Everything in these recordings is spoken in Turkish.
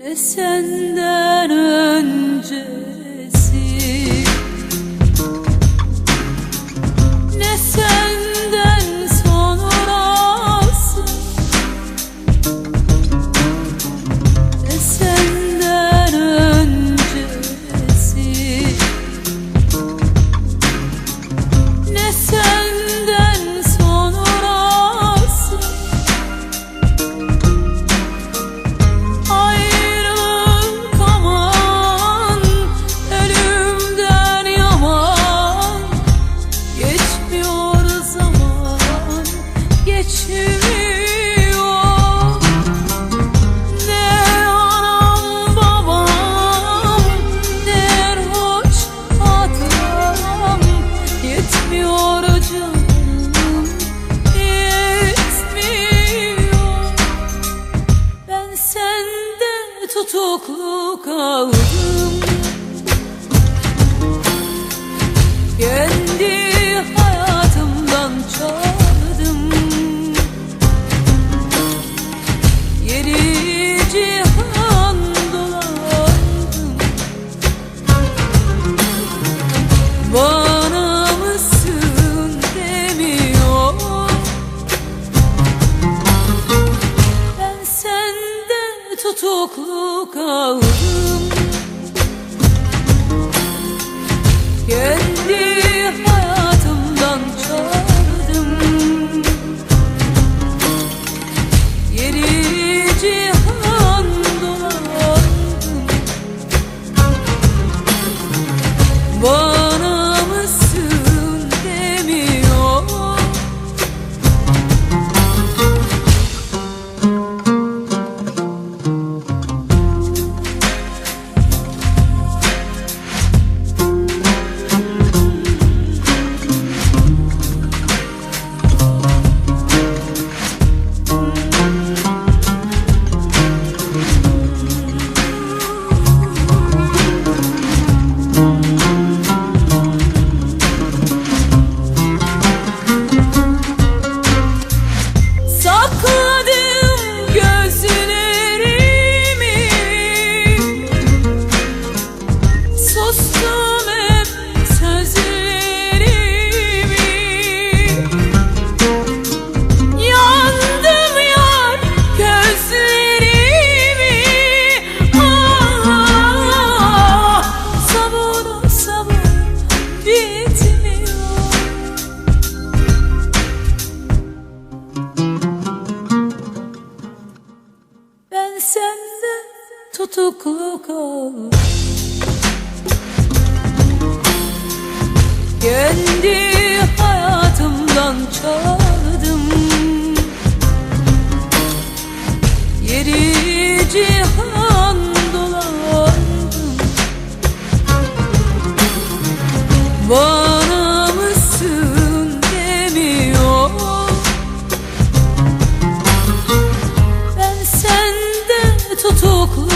Ne senden öncesi Geçmiyor Ne anam babam Ne hoş hatıram Yetmiyor canım Yetmiyor. Ben sende tutuklu kaldım. Kendi hayatımdan çaldım tutuklu tutuklu kaldım Kendi hayatımdan çaldım. Yeri cihan dolandım. Bana mısın demiyor. Ben sende tutuklu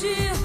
de